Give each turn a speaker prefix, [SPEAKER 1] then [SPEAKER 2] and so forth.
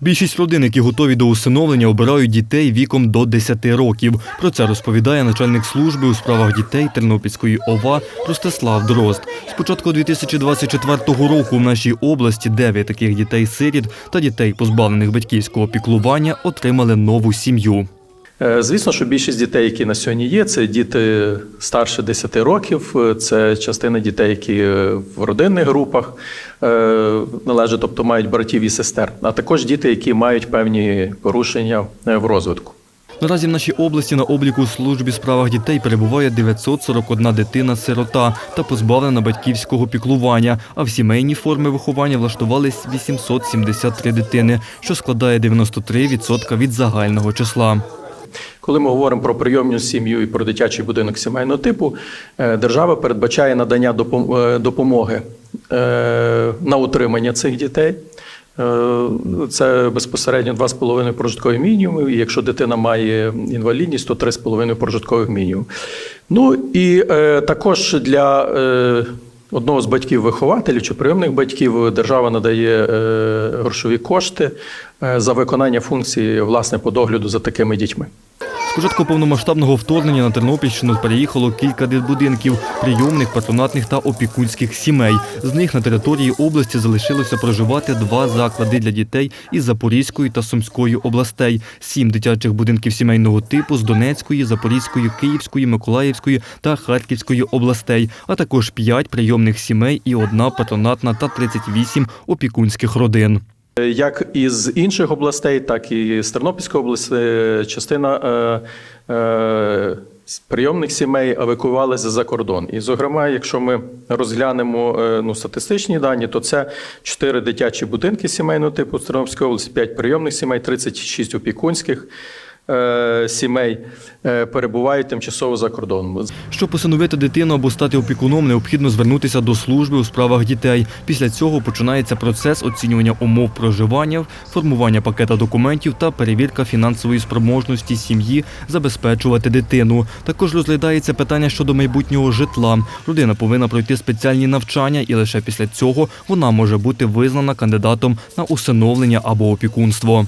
[SPEAKER 1] Більшість родин, які готові до усиновлення, обирають дітей віком до 10 років. Про це розповідає начальник служби у справах дітей Тернопільської ОВА Ростислав Дрозд. З початку 2024 року в нашій області 9 таких дітей-сиріт та дітей, позбавлених батьківського піклування, отримали нову сім'ю.
[SPEAKER 2] Е, Звісно, що більшість дітей, які на сьогодні є, це діти старше 10 років, це частина дітей, які е, в родинних групах е, належать, тобто мають братів і сестер, а також діти, які мають певні порушення в розвитку.
[SPEAKER 1] Наразі в нашій області на обліку у службі справах дітей перебуває 941 дитина-сирота та позбавлена батьківського піклування. А в сімейні форми виховання влаштувались 873 дитини, що складає 93% від загального числа.
[SPEAKER 2] Коли ми говоримо про прийомну сім'ю і про дитячий будинок сімейного типу, е, держава передбачає надання е, допомоги е, на утримання цих дітей. Це безпосередньо 2,5 прожиткові мінімуми. І якщо дитина має інвалідність, то 3,5 прожиткових мінімум. Ну і е, також для е, одного з батьків-вихователів чи прийомних батьків держава надає е, грошові кошти е, за виконання функції власне по догляду за такими дітьми.
[SPEAKER 1] Початку повномасштабного вторгнення на Тернопільщину переїхало кілька дитбудинків, прийомних, патронатних та опікунських сімей. З них на території області залишилося проживати два заклади для дітей із Запорізької та Сумської областей, сім дитячих будинків сімейного типу з Донецької, Запорізької, Київської, Миколаївської та Харківської областей, а також п'ять прийомних сімей і одна патронатна та 38 опікунських родин.
[SPEAKER 2] Як із інших областей, так і з Тернопільської області частина е, е, прийомних сімей евакуювалися за кордон. І, зокрема, якщо ми розглянемо е, ну, статистичні дані, то це 4 дитячі будинки сімейного типу з Тернопільської області, 5 прийомних сімей, 36 опікунських сімей е, перебувають тимчасово за кордоном.
[SPEAKER 1] Щоб посиновити дитину або стати опікуном, необхідно звернутися до служби у справах дітей. Після цього починається процес оцінювання умов проживання, формування пакета документів та перевірка фінансової спроможності сім'ї забезпечувати дитину. Також розглядається питання щодо майбутнього житла. Родина повинна пройти спеціальні навчання, і лише після цього вона може бути визнана кандидатом на усиновлення або опікунство.